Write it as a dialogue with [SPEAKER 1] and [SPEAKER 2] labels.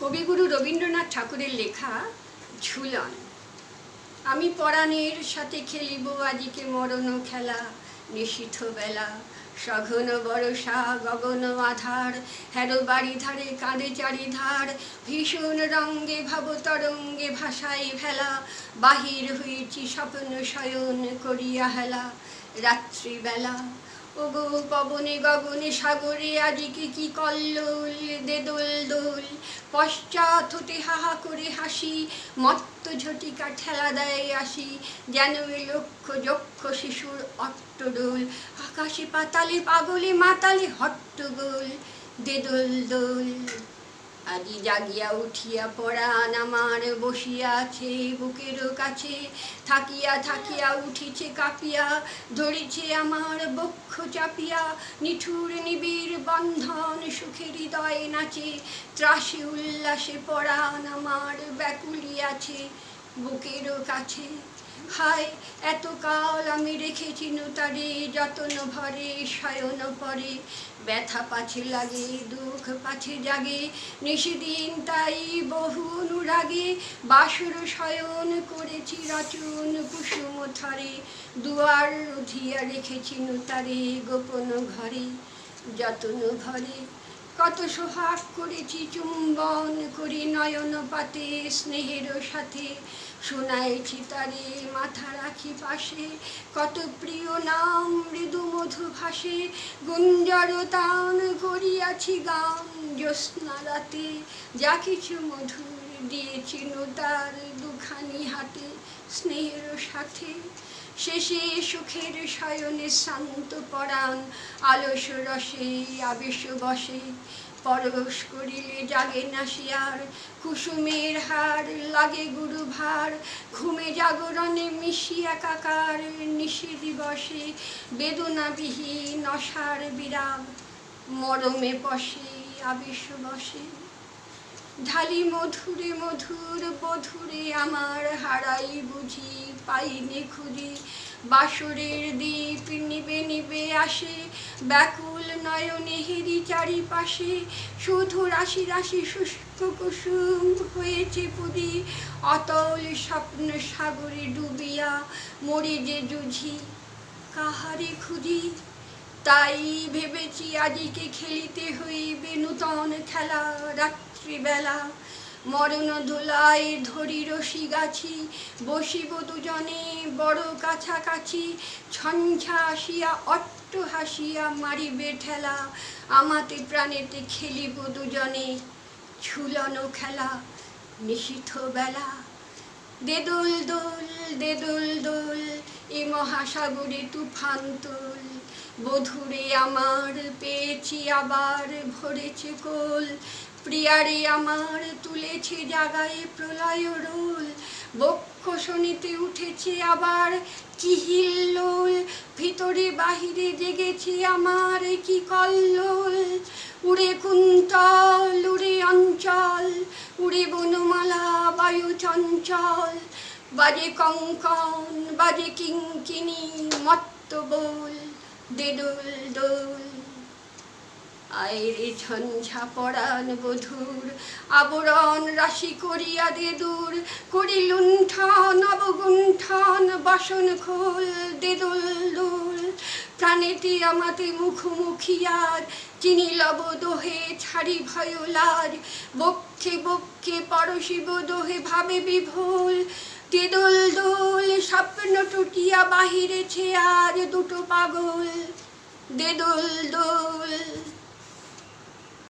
[SPEAKER 1] কবিগুরু রবীন্দ্রনাথ ঠাকুরের লেখা ঝুলন। আমি পরাণের সাথে খেলিব আজিকে মরণ খেলা, নিশীথ বেলা, সঘন বরষা, গগন আধার, হেরো বাড়ি ধারে কাঁদে চারিধার, ভীষণ রঙ্গে ভাব তরঙ্গে ভাষায় ভেলা, বাহির হয়েছি স্বপ্ন শয়ন করিয়া হেলা, রাত্রিবেলা ওগো পবনে গগনে সাগরে আজিকে কি কল্লোল দে দোল? পশ্চাৎ হতে হাহা করে হাসি, মত্ত ঝটিকা ঠেলা দেয় আসি। যেন এ লক্ষ যক্ষ শিশুর অট্টডোল, আকাশে পাতালে পাগলে মাতালে হট্টগোল দে দোল দোল। আজি জাগিয়া উঠিয়া পড়া আমার বসিয়া আছে বুকের কাছে, থাকিয়া থাকিয়া উঠিছে কাঁপিয়া, ধরিছে আমার বক্ষ চাপিয়া, নিঠুর নিবিড় বন্ধন সুখে হৃদয়ে নাচে, ত্রাসে উল্লাসে পড়া আমার ব্যাকুলি আছে। বুকের কাছে। হায় এতকাল আমি রেখেছি তারে যতন ভরে, শয়ন পরে। ব্যথা পাছে লাগে, দুঃখ পাছে জাগে। নিষিদিন তাই বহু অনুরাগে, বাসর শয়ন করেছি রচন কুসুম থরে। দুয়ার রুধিয়া রেখেছি তারে গোপন ঘরে, যতন ঘরে কত সোহাগ করেছি চুম্বন করি নয়ন পাতে স্নেহের সাথে। শোনাইছি তারে, মাথা রাখি পাশে। কত প্রিয় নাম মৃদু মধু ভাসে। গুঞ্জর তান করিয়াছি গান জ্যোৎস্না রাতে। যা কিছু মধুর দিয়েছি তার দুখানি হাতে, স্নেহের সাথে। শেষে সুখের শয়নে শান্ত পরাণ, আলস রসে, আবেশ বসে। পরশ করিলে জাগে নাসিয়ার কুসুমের হার লাগে গুরু ভার ঘুমে জাগরণে মিশিয়া কাকার নিশি দিবসে বেদনাবিহীন অসার বিরাম, মরমে বসে আবেশ বসে। ঢালি মধুরে মধুর বধুরে আমার হারাই বুঝি, পাইনে খুঁজি। বাসরের দ্বীপ নিবে নিবে আসে, ব্যাকুল নয়নে হেরি চারিপাশে। শুধু রাশি রাশি শুষ্ক কুসুম হয়েছে পুরী অতল স্বপ্ন সাগরে ডুবিয়া মরে যে জুঝি কাহারে খুঁজি? তাই ভেবেছি আজকে খেলিতে হইবে নূতন খেলা রাত্রিবেলা। মরণ দোলায় ধরি রশি গাছি, বসিব দুজনে বড় কাছাকাছি। ছঞ্ছা আসিয়া, অট্ট হাসিয়া মারিবে ঠেলা। আমাতে প্রাণেতে খেলিব দুজনে ঝুলনো খেলা নিশীথ বেলা। দে দোল দোল দে দোল দোল, এ মহাসাগরে তুফান তোল। বধুরে আমার পেয়েছি আবার ভরেছে কোল। প্রিয়ারে আমার তুলেছে জাগায় প্রলয় রোল। বক্ষ শনিতে উঠেছে আবার কি হিল্লোল ভিতরে বাহিরে জেগেছে আমার কি কল্লোল। উড়ে কুন্তল, উড়ে অঞ্চল, উড়ে বনমালা, বায়ু চঞ্চল। বাজে কঙ্কন, বাজে কিঙ্কিনি মত্ত বোল। দে দোল। দোল আয়রে ঝঞ্ঝা পরাণ বধুর, আবরণ রাশি করিয়া দে দূর করি লুণ্ঠন অবগুণ্ঠন বাসন খোল দে দোল। দোল প্রাণেতে আমাতে মুখোমুখিয়ার চিনি লব দোহে, ছাড়ি ভয়লার বক্ষে বক্ষে পরশিব দোহে, ভাবে বিভোল। দে দোল দোল স্বপ্ন টুটিয়া বাহিরেছে আর দুটো পাগল দেদল দোল।